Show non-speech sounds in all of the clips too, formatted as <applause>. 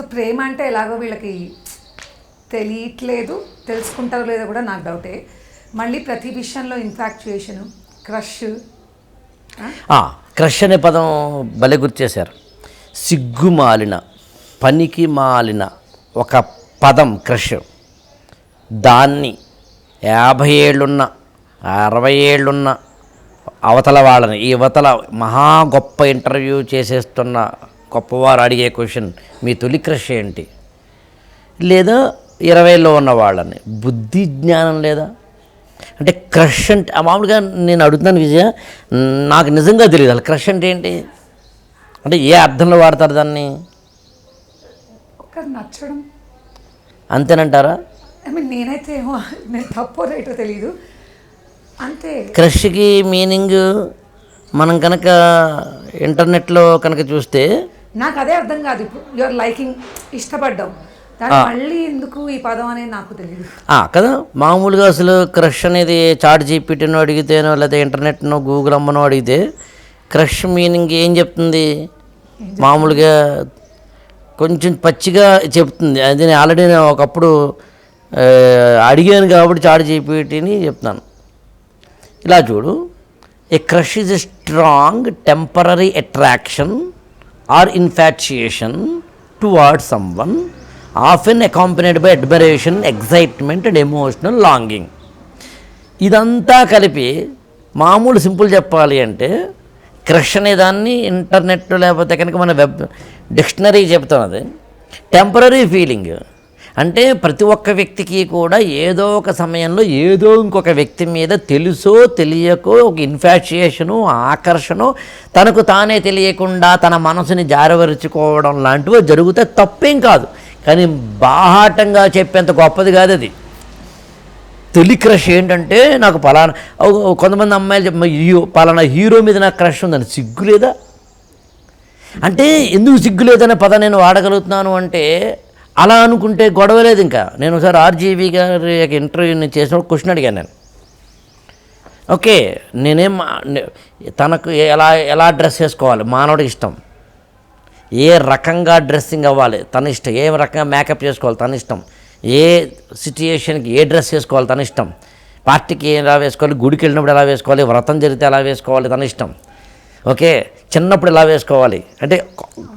So ప్రేమ అంటే ఎలాగో వీళ్ళకి తెలియట్లేదు తెలుసుకుంటారో లేదో కూడా నాకు డౌటే. మళ్ళీ ప్రతి విషయంలో ఇన్ఫాక్చుయేషన్ క్రష్. క్రష్ అనే పదం భలే సిగ్గు సిగ్గుమాలిన పనికి మాలిన ఒక పదం క్రష్. దాన్ని యాభై ఏళ్ళున్న అరవై ఏళ్ళున్న అవతల వాళ్ళని ఈ మహా గొప్ప ఇంటర్వ్యూ చేసేస్తున్న గొప్పవారు అడిగే క్వశ్చన్ మీ తొలి క్రష్ ఏంటి? లేదా ఇరవైలో ఉన్న వాళ్ళని. బుద్ధి జ్ఞానం లేదా? అంటే క్రష్ అంటే మామూలుగా నేను అడుగుతున్నాను విజయ నాకు నిజంగా తెలియదు అసలు క్రష్ అంటే ఏంటి? అంటే ఏ అర్థంలో వాడతారు దాన్ని? నచ్చడం. అంతేనంటారా? ఐ మీన్ నేనైతే ఏమో నేను తప్పో రైటో తెలియదు అంతే. క్రష్కి మీనింగ్ మనం కనుక ఇంటర్నెట్లో కనుక చూస్తే నాకు అదే అర్థం కాదు. ఇప్పుడు యువర్ లైకింగ్ ఇష్టపడ్డావు. మళ్ళీ ఎందుకు ఈ పదం అనేది నాకు తెలియదు కదా? మామూలుగా అసలు క్రష్ అనేది చాట్ జీపీటీనో అడిగితేనో లేదా ఇంటర్నెట్నో గూగుల్ అమ్మనో అడిగితే క్రష్ మీనింగ్ ఏం చెప్తుంది? మామూలుగా కొంచెం పచ్చిగా చెప్తుంది. అది నేను ఆల్రెడీ నేను ఒకప్పుడు అడిగాను కాబట్టి చాట్ జీపీటీని చెప్తాను. ఇలా చూడు. A crush is a strong temporary attraction or infatuation toward someone often accompanied by admiration excitement and emotional longing. ఇదంతా కలిపి మామూలు సింపుల్ చెప్పాలి అంటే క్రష్ అనే దాన్ని ఇంటర్నెట్ లేకపోతే కనుక మన వెబ్ డిక్షనరీ చెప్తున్నది. Temporary feeling. అంటే ప్రతి ఒక్క వ్యక్తికి కూడా ఏదో ఒక సమయంలో ఏదో ఇంకొక వ్యక్తి మీద తెలుసో తెలియకో ఒక ఇన్ఫాచ్యుయేషను ఆకర్షణ తనకు తానే తెలియకుండా తన మనసుని జారవరుచుకోవడం లాంటివి జరిగితే తప్పేం కాదు. కానీ బాహాటంగా చెప్పేంత గొప్పది కాదు అది. తొలి క్రష్ ఏంటంటే నాకు పలానా కొంతమంది అమ్మాయిలు హీరో పలానా హీరో మీద నాకు క్రష్ ఉందని సిగ్గు లేదా అంటే ఎందుకు సిగ్గు లేదనే పదం నేను వాడగలుగుతున్నాను అంటే అలా అనుకుంటే గొడవ లేదు ఇంకా. నేను ఒకసారి ఆర్జీవి గారి యొక్క ఇంటర్వ్యూని చేసినప్పుడు క్వశ్చన్ అడిగాను నేను. ఓకే నేనేం తనకు ఎలా ఎలా డ్రెస్ చేసుకోవాలి మానవుడికి ఇష్టం. ఏ రకంగా డ్రెస్సింగ్ అవ్వాలి? తన ఇష్టం. ఏ రకంగా మేకప్ చేసుకోవాలి? తన ఇష్టం. ఏ సిచ్యుయేషన్కి ఏ డ్రెస్ వేసుకోవాలి? తన ఇష్టం. పార్టీకి ఎలా వేసుకోవాలి? గుడికి వెళ్ళినప్పుడు ఎలా వేసుకోవాలి? వ్రతం జరిగితే ఎలా వేసుకోవాలి? తన ఇష్టం. ఓకే చిన్నప్పుడు ఎలా వేసుకోవాలి? అంటే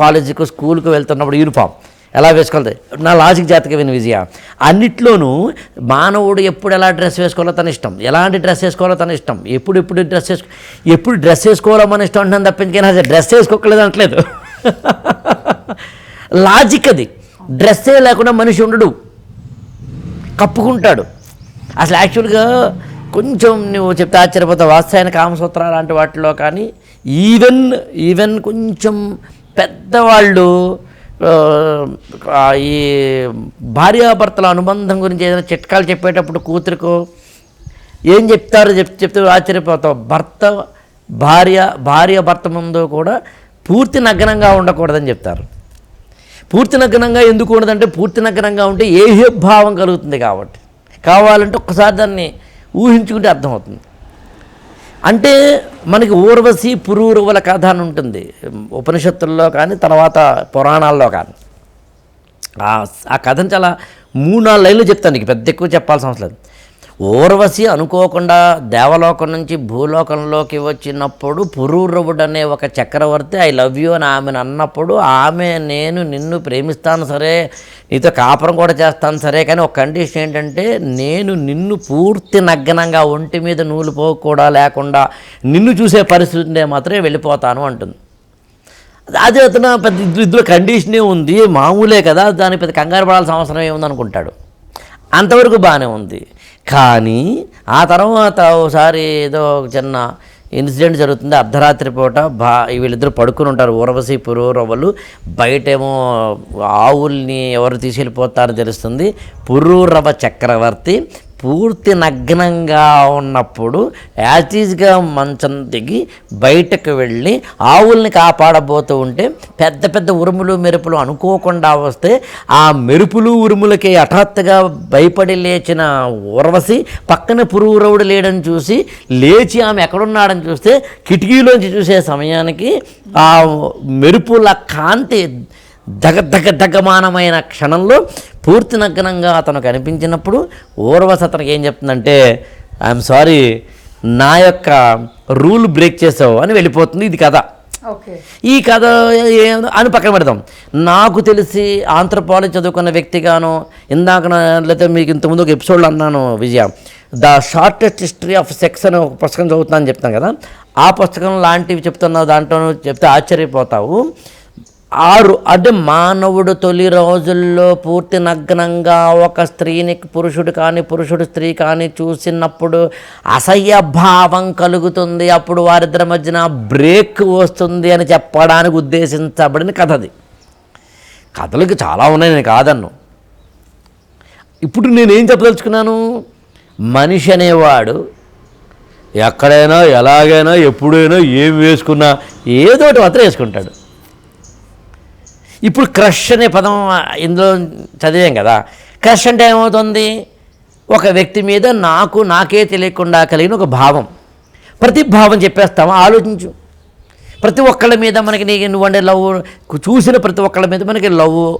కాలేజీకి స్కూల్కి వెళ్తున్నప్పుడు యూనిఫామ్. ఎలా వేసుకోవాలి నా లాజిక్ జాతకమైన విజయ. అన్నిట్లోనూ మానవుడు ఎప్పుడు ఎలా డ్రెస్ వేసుకోవాలో తన ఇష్టం. ఎలాంటి డ్రెస్ వేసుకోవాలో తన ఇష్టం. ఎప్పుడు ఎప్పుడు డ్రెస్ వేసుకో ఎప్పుడు డ్రెస్ వేసుకోవాలో మన ఇష్టం అంటున్నాను తప్పించి అసలు డ్రెస్ వేసుకోకలేదు అనట్లేదు. <laughs> లాజిక్ అది. డ్రెస్సే లేకుండా మనిషి ఉండడు. కప్పుకుంటాడు. అసలు యాక్చువల్గా కొంచెం నువ్వు చెప్తే ఆశ్చర్యపోతావు. వాత్సాయన కామసూత్ర లాంటి వాటిలో కానీ ఈవెన్ ఈవెన్ కొంచెం పెద్దవాళ్ళు ఈ భార్యాభర్తల అనుబంధం గురించి ఏదైనా చిట్కాలు చెప్పేటప్పుడు కూతురుకు ఏం చెప్తారో చెప్ చెప్తే ఆశ్చర్యపోతావు. భర్త భార్య భార్య భర్త ముందు కూడా పూర్తి నగ్నంగా ఉండకూడదని చెప్తారు. పూర్తి నగ్నంగా ఎందుకు ఉండదంటే పూర్తి నగ్నంగా ఉంటే ఏ భావం కలుగుతుంది కాబట్టి. కావాలంటే ఒక్కసారి దాన్ని ఊహించుకుంటే అర్థమవుతుంది. అంటే మనకి ఊర్వశి పురూరవుల కథ అని ఉంటుంది. ఉపనిషత్తుల్లో కానీ తర్వాత పురాణాల్లో కానీ. ఆ ఆ కథను చాలా మూడు నాలుగు లైన్లు చెప్తాను నీకు పెద్ద ఎక్కువ చెప్పాల్సిన అవసరం లేదు. ఊర్వశి అనుకోకుండా దేవలోకం నుంచి భూలోకంలోకి వచ్చినప్పుడు పురూరవుడనే అనే ఒక చక్రవర్తి ఐ లవ్ యూ అని ఆమెను అన్నప్పుడు ఆమె నేను నిన్ను ప్రేమిస్తాను సరే నీతో కాపురం కూడా చేస్తాను సరే కానీ ఒక కండిషన్ ఏంటంటే నేను నిన్ను పూర్తి నగ్నంగా ఒంటి మీద నూలు పోగు కూడా లేకుండా నిన్ను చూసే పరిస్థితి మాత్రమే వెళ్ళిపోతాను అంటుంది. అదే అతను పెద్ద ఇద్దరు ఇద్దరు కండిషనే ఉంది మామూలే కదా దాని పెద్ద కంగారు పడాల్సిన అవసరం ఏముంది అనుకుంటాడు. అంతవరకు బాగానే ఉంది. కానీ ఆ తర్వాత ఒకసారి ఏదో ఒక చిన్న ఇన్సిడెంట్ జరుగుతుంది. అర్ధరాత్రి పూట బా వీళ్ళిద్దరు పడుకుని ఉంటారు. ఊరవసి పురూరవలు బయటేమో ఆవుల్ని ఎవరు తీసుకెళ్ళిపోతారో తెలుస్తుంది. పురూరవ చక్రవర్తి పూర్తి నగ్నంగా ఉన్నప్పుడు యాచీజ్గా మంచం దిగి బయటకు వెళ్ళి ఆవుల్ని కాపాడబోతూ ఉంటే పెద్ద పెద్ద ఉరుములు మెరుపులు అనుకోకుండా వస్తే ఆ మెరుపులు ఉరుములకి హఠాత్తుగా భయపడి లేచిన ఉర్వశి పక్కన పురువురవుడు లేడని చూసి లేచి ఆమె ఎక్కడున్నాడని చూస్తే కిటికీలోంచి చూసే సమయానికి ఆ మెరుపుల కాంతి దగ దగ దగమానమైన క్షణంలో పూర్తి నగ్నంగా అతను కనిపించినప్పుడు ఊర్వశ అతనికి ఏం చెప్తుందంటే ఐఎమ్ సారీ నా యొక్క రూల్ బ్రేక్ చేసావు అని వెళ్ళిపోతుంది ఇది కథ. ఓకే. ఈ కథ అని పక్కన పెడదాం. నాకు తెలిసి ఆంథ్రపాలజీ చదువుకున్న వ్యక్తిగాను ఇందాక లేకపోతే మీకు ఇంతకుముందు ఒక ఎపిసోడ్లో అన్నాను విజయ the shortest history of sex అని ఒక పుస్తకం చదువుతున్నాను చెప్తాను కదా ఆ పుస్తకం లాంటివి చెప్తున్నా దాంట్లో చెప్తే ఆశ్చర్యపోతావు. ఆరు అంటే మానవుడు తొలి రోజుల్లో పూర్తి నగ్నంగా ఒక స్త్రీని పురుషుడు కానీ పురుషుడు స్త్రీ కానీ చూసినప్పుడు అసహ్య భావం కలుగుతుంది. అప్పుడు వారిద్దరి మధ్యన బ్రేక్ వస్తుంది అని చెప్పడానికి ఉద్దేశించబడిన కథ అది. కథలకు చాలా ఉన్నాయి నేను కాదన్ను. ఇప్పుడు నేనేం చెప్పదలుచుకున్నాను? మనిషి అనేవాడు ఎక్కడైనా ఎలాగైనా ఎప్పుడైనా ఏం వేసుకున్నా ఏదో ఒకటి మాత్రం వేసుకుంటాడు. ఇప్పుడు క్రష్ అనే పదం ఇందులో చదివాం కదా. క్రష్ అంటే ఏమవుతుంది? ఒక వ్యక్తి మీద నాకు నాకే తెలియకుండా కలిగిన ఒక భావం. ప్రతి భావం చెప్పేస్తాము ఆలోచించు. ప్రతి ఒక్కళ్ళ మీద మనకి నీకు నువ్వండే లవ్ చూసిన ప్రతి ఒక్కళ్ళ మీద మనకి లవ్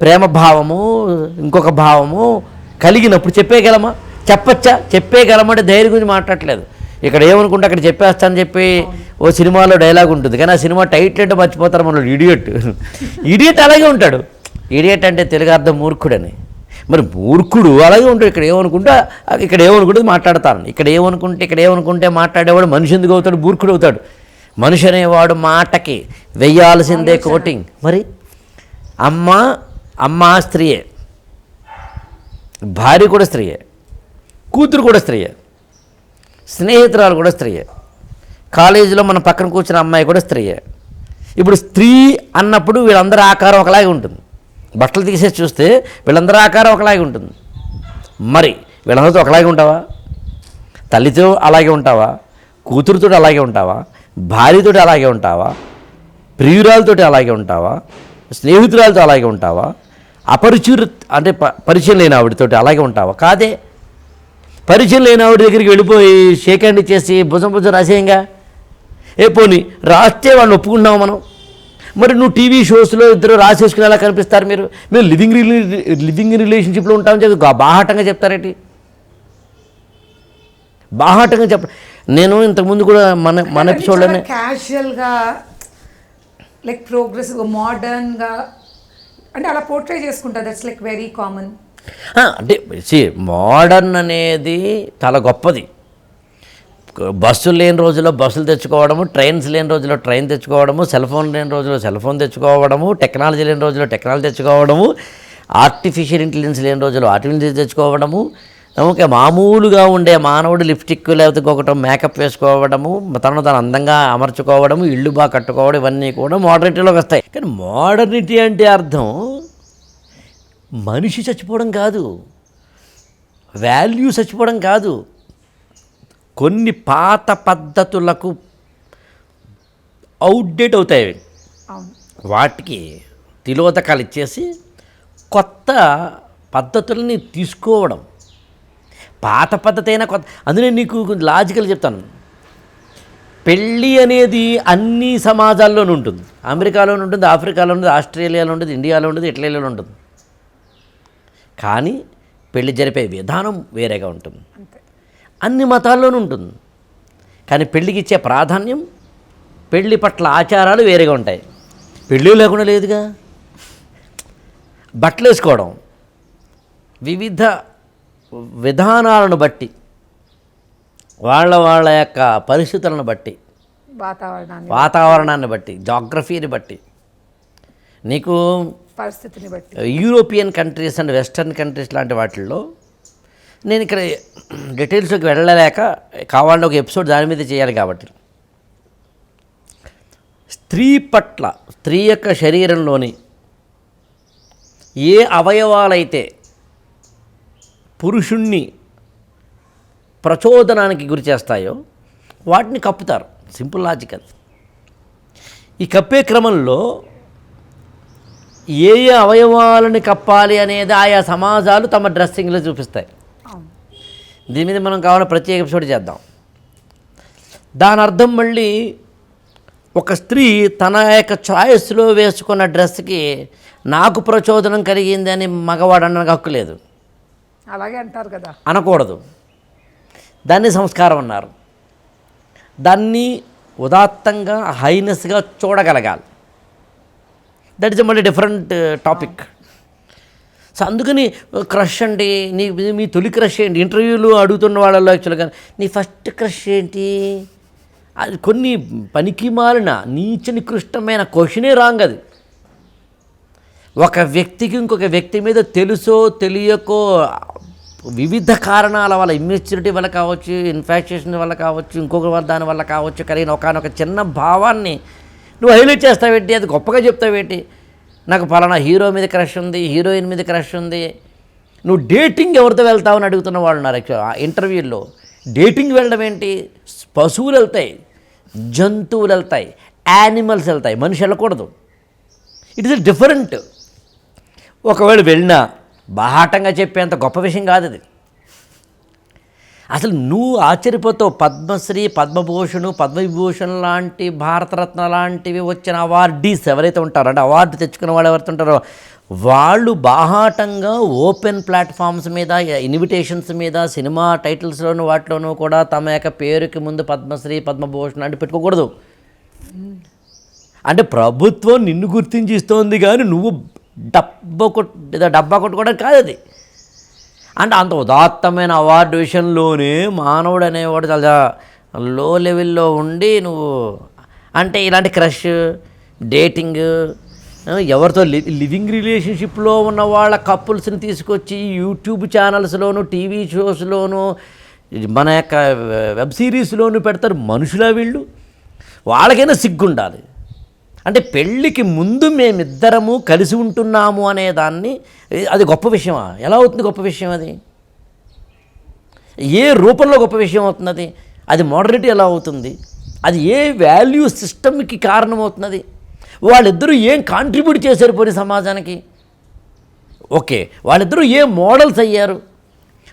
ప్రేమ భావము ఇంకొక భావము కలిగినప్పుడు చెప్పేయగలమా? చెప్పచ్చా? చెప్పేయగలమంటే ధైర్యం గురించి మాట్లాడలేదు ఇక్కడ ఏమనుకుంటే అక్కడ చెప్పేస్తానని చెప్పి ఓ సినిమాలో డైలాగ్ ఉంటుంది. కానీ ఆ సినిమా టైటిల్ అంటే మర్చిపోతారు మన ఇడియట్ ఇడియట్ అలాగే ఉంటాడు. ఇడియట్ అంటే తెలుగు అర్థం మూర్ఖుడని. మరి మూర్ఖుడు అలాగే ఉంటాడు. ఇక్కడ ఏమనుకుంటే ఇక్కడ ఏమనుకుంటే మాట్లాడతాను ఇక్కడ ఏమనుకుంటే ఇక్కడ ఏమనుకుంటే మాట్లాడేవాడు మనిషి ఎందుకు అవుతాడు? మూర్ఖుడు అవుతాడు. మనిషి అనేవాడు మాటకి వెయ్యాల్సిందే కోటింగ్. మరి? అమ్మ అమ్మ స్త్రీయే. భార్య కూడా స్త్రీయే. కూతురు కూడా స్త్రీయే. స్నేహితురాలు కూడా స్త్రీయే. కాలేజీలో మన పక్కన కూర్చున్న అమ్మాయి కూడా స్త్రీయే. ఇప్పుడు స్త్రీ అన్నప్పుడు వీళ్ళందరి ఆకారం ఒకలాగే ఉంటుంది. బట్టలు తీసేసి చూస్తే వీళ్ళందరి ఆకారం ఒకలాగే ఉంటుంది. మరి వీళ్ళందరితో ఒకలాగే ఉంటావా? తల్లితో అలాగే ఉంటావా? కూతురుతో అలాగే ఉంటావా? భార్యతో అలాగే ఉంటావా? ప్రియురాలతోటి అలాగే ఉంటావా? స్నేహితురాలతో అలాగే ఉంటావా? అపరిచురు అంటే ప- పరిచయం లేని ఆవిడతోటి అలాగే ఉంటావా? కాదే. పరిచయం లేని ఆవిడ దగ్గరికి వెళ్ళిపోయి షేక్ హ్యాండ్ ఇచ్చేసి భుజం భుజం రాసేయంగా. ఏ పోనీ రాస్తే వాళ్ళని ఒప్పుకుంటున్నావు మనం? మరి నువ్వు టీవీ షోస్లో ఇద్దరు రాసేసుకునేలా కనిపిస్తారు మీరు? మీరు లివింగ్ రిలే లివింగ్ రిలేషన్షిప్లో ఉంటామని చెప్పి బాహాటంగా చెప్తారేంటి? బాహాటంగా చెప్ప నేను ఇంతకుముందు కూడా మన మన ఎపిసోడ్లోనే క్యాజువల్గా లైక్ ప్రోగ్రెసివ్ మోడర్న్గా అంటే అలా పోర్ట్రే చేసుకుంటా దట్స్ లైక్ వెరీ కామన్ అంటే మోడర్న్ అనేది చాలా గొప్పది. బస్సులు లేని రోజుల్లో బస్సులు తెచ్చుకోవడము ట్రైన్స్ లేని రోజుల్లో ట్రైన్ తెచ్చుకోవడము సెల్ ఫోన్ లేని రోజుల్లో సెల్ ఫోన్ తెచ్చుకోవడము టెక్నాలజీ లేని రోజుల్లో టెక్నాలజీ తెచ్చుకోవడము ఆర్టిఫిషియల్ ఇంటెలిజెన్స్ లేని రోజుల్లో ఆర్టిఫిషియల్ తెచ్చుకోవడము ఓకే మామూలుగా ఉండే మానవుడు లిప్స్టిక్ లేకపోతే ఇంకొకటి మేకప్ వేసుకోవడము తనను తను అందంగా అమర్చుకోవడము ఇల్లు బాగా కట్టుకోవడం ఇవన్నీ కూడా మోడర్నిటీలోకి వస్తాయి. కానీ మోడర్నిటీ అంటే అర్థం మనిషి చచ్చిపోవడం కాదు. వాల్యూ చచ్చిపోవడం కాదు. కొన్ని పాత పద్ధతులకు అవుట్డేట్ అవుతాయి. వాటికి తిలోదకాలు ఇచ్చేసి కొత్త పద్ధతుల్ని తీసుకోవడం. పాత పద్ధతి అయినా కొత్త అందులో నీకు లాజికల్ చెప్తాను. పెళ్ళి అనేది అన్ని సమాజాల్లోనూ ఉంటుంది. అమెరికాలో ఉంటుంది ఆఫ్రికాలో ఉంటుంది ఆస్ట్రేలియాలో ఉంటుంది ఇండియాలో ఉంటుంది ఇటలీలో ఉంటుంది. కానీ పెళ్ళి జరిపే విధానం వేరేగా ఉంటుంది. అన్ని మతాల్లోనూ ఉంటుంది. కానీ పెళ్ళికి ఇచ్చే ప్రాధాన్యం పెళ్ళి పట్ల ఆచారాలు వేరేగా ఉంటాయి. పెళ్ళి లేకుండా లేదుగా. బట్టలు వేసుకోవడం వివిధ విధానాలను బట్టి వాళ్ళ వాళ్ళ యొక్క పరిస్థితులను బట్టి వాతావరణాన్ని వాతావరణాన్ని బట్టి జాగ్రఫీని బట్టి నీకు పరిస్థితిని బట్టి. European countries and western countries లాంటి వాటిల్లో నేను ఇక్కడ డీటెయిల్స్లోకి వెళ్ళలేక కావాలంటే ఒక ఎపిసోడ్ దాని మీద చేయాలి కాబట్టి. స్త్రీ పట్ల స్త్రీ యొక్క శరీరంలోని ఏ అవయవాలైతే పురుషుణ్ణి ప్రచోదనానికి గురి చేస్తాయో వాటిని కప్పుతారు. సింపుల్ లాజికల్ ఈ కప్పే క్రమంలో ఏ ఏ అవయవాలని కప్పాలి అనేది ఆయా సమాజాలు తమ డ్రెస్సింగ్లో చూపిస్తాయి. దీని మీద మనం కావాలని ప్రత్యేక ఎపిసోడ్ చేద్దాం. దాని అర్థం మళ్ళీ ఒక స్త్రీ తన యొక్క చాయిస్లో వేసుకున్న డ్రెస్కి నాకు ప్రచోదనం కలిగింది అని మగవాడు అనడానికి హక్కు లేదు. అలాగే అంటారు కదా. అనకూడదు. దాన్ని సంస్కారం అన్నారు. దాన్ని ఉదాత్తంగా హైనెస్గా చూడగలగాలి. దట్ ఇస్ మళ్ళీ డిఫరెంట్ టాపిక్. సో అందుకని క్రష్ అండి నీ మీ తొలి క్రష్ ఏంటి? ఇంటర్వ్యూలు అడుగుతున్న వాళ్ళలో యాక్చువల్గా నీ ఫస్ట్ క్రష్ ఏంటి? అది కొన్ని పనికి మారిన నీచ నికృష్టమైన క్వశ్చనే రాంగ్ అది. ఒక వ్యక్తికి ఇంకొక వ్యక్తి మీద తెలుసో తెలియకో వివిధ కారణాల వల్ల ఇమ్మెచ్యూరిటీ వల్ల కావచ్చు ఇన్ఫాక్షన్ వల్ల కావచ్చు ఇంకొక దాని వల్ల కావచ్చు కలిగిన ఒకనొక చిన్న భావాన్ని నువ్వు హైలైట్ చేస్తావేంటి? అది గొప్పగా చెప్తావేంటి? నాకు పలానా హీరో మీద క్రష్ ఉంది హీరోయిన్ మీద క్రష్ ఉంది. నువ్వు డేటింగ్ ఎవరితో వెళ్తావు అని అడుగుతున్న వాళ్ళు ఉన్నారు యాక్చువల్ ఇంటర్వ్యూల్లో డేటింగ్ వెళ్ళడం ఏంటి? పశువులు వెళ్తాయి జంతువులు వెళ్తాయి యానిమల్స్ వెళ్తాయి. మనిషి వెళ్ళకూడదు. ఇట్ ఇస్ డిఫరెంట్ ఒకవేళ వెళ్ళినా బాహాటంగా చెప్పేంత గొప్ప విషయం కాదు అది. అసలు నువ్వు ఆశ్చర్యపోతావు. పద్మశ్రీ పద్మభూషణ్ పద్మవిభూషణ్ లాంటి భారతరత్న లాంటివి వచ్చిన అవార్డీస్ ఎవరైతే ఉంటారో అంటే అవార్డు తెచ్చుకున్న వాళ్ళు ఎవరైతే ఉంటారో వాళ్ళు బాహాటంగా ఓపెన్ ప్లాట్ఫామ్స్ మీద ఇన్విటేషన్స్ మీద సినిమా టైటిల్స్లోను వాటిలోనూ కూడా తమ యొక్క పేరుకి ముందు పద్మశ్రీ పద్మభూషణ్ అంటే పెట్టుకోకూడదు. అంటే ప్రభుత్వం నిన్ను గుర్తించి ఇస్తోంది కానీ నువ్వు డబ్బా కొట్ డబ్బా కొట్టుకోవడం కాదు అది. అంటే అంత ఉదాత్తమైన అవార్డు విషయంలోనే మానవుడు అనేవాడు చాలా లో లెవెల్లో ఉండి నువ్వు అంటే ఇలాంటి క్రష్ డేటింగ్ ఎవరితో లి లివింగ్ రిలేషన్షిప్లో ఉన్న వాళ్ళ కపుల్స్ని తీసుకొచ్చి యూట్యూబ్ ఛానల్స్లోను టీవీ షోస్లోను మన యొక్క వెబ్ సిరీస్లోను పెడతారు మనుషులా వీళ్ళు. వాళ్ళకైనా సిగ్గుండాలి. అంటే పెళ్ళికి ముందు మేమిద్దరము కలిసి ఉంటున్నాము అనే దాన్ని అది గొప్ప విషయమా? ఎలా అవుతుంది గొప్ప విషయం అది? ఏ రూపంలో గొప్ప విషయం అవుతుంది అది అది ఎలా అవుతుంది? అది ఏ వాల్యూ సిస్టమ్కి కారణమవుతున్నది? వాళ్ళిద్దరూ ఏం కాంట్రిబ్యూట్ చేశారు పోనీ సమాజానికి? ఓకే వాళ్ళిద్దరూ ఏ మోడల్స్ అయ్యారు?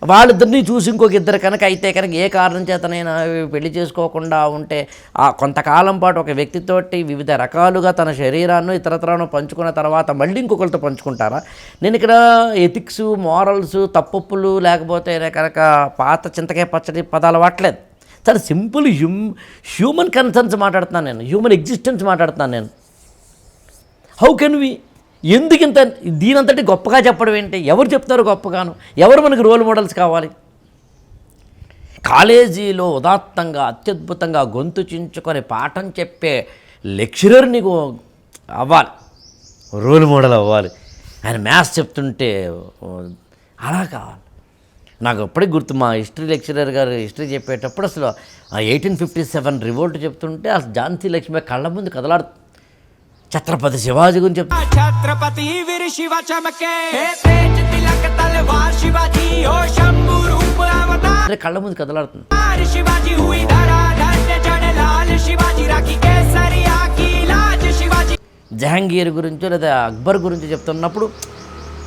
వాళ్ళిద్దరిని చూసి ఇంకొక ఇద్దరు కనుక అయితే కనుక ఏ కారణం చేతనైనా పెళ్ళి చేసుకోకుండా ఉంటే ఆ కొంతకాలం పాటు ఒక వ్యక్తితోటి వివిధ రకాలుగా తన శరీరాన్ని ఇతరత్రాను పంచుకున్న తర్వాత మళ్ళీ ఇంకొకరితో పంచుకుంటారా? నేను ఇక్కడ ఎథిక్స్ మారల్స్ తప్పులు లేకపోతే కనుక పాత చింతకాయ పచ్చడి పదాలు వాడలేదు చాలా సింపుల్ హ్యూమ్ హ్యూమన్ కన్సర్న్స్ మాట్లాడుతున్నాను నేను. హ్యూమన్ ఎగ్జిస్టెన్స్ మాట్లాడుతున్నాను నేను. హౌ కెన్ వి ఎందుకు ఇంత దీనంతటి గొప్పగా చెప్పడం ఏంటి? ఎవరు చెప్తారు గొప్పగాను? ఎవరు మనకి రోల్ మోడల్స్ కావాలి? కాలేజీలో ఉదాత్తంగా అత్యద్భుతంగా గొంతు చించుకొని పాఠం చెప్పే లెక్చరర్ నీకు అవ్వాలి. రోల్ మోడల్ అవ్వాలి. ఆయన మ్యాథ్స్ చెప్తుంటే అలా కావాలి. నాకు ఎప్పటికి గుర్తు మా హిస్టరీ లెక్చరర్ గారు హిస్టరీ చెప్పేటప్పుడు అసలు ఎయిటీన్ ఫిఫ్టీ సెవెన్ రివోల్ట్ చెప్తుంటే అసలు ఝాన్సీ లక్ష్మి కళ్ళ ముందు కదలాడు ఛత్రపతి శివాజీ గురించి చెప్తా. ఛత్రపతి వీరి శివ చమకే. శివాజీ కళ్ళ ముందు కదలాడుతుంది. జహంగీర్ జహాంగీర్ గురించో లేదా అక్బర్ గురించి చెప్తున్నప్పుడు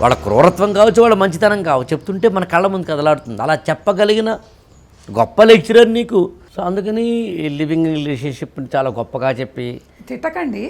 వాళ్ళ క్రూరత్వం కావచ్చు వాళ్ళ మంచితనం కావచ్చు చెప్తుంటే మన కళ్ళ ముందు కదలాడుతుంది. అలా చెప్పగలిగిన గొప్ప లెక్చరర్ నీకు. సో అందుకని లివింగ్ రిలేషన్షిప్ని చాలా గొప్పగా చెప్పి తిట్టకండి.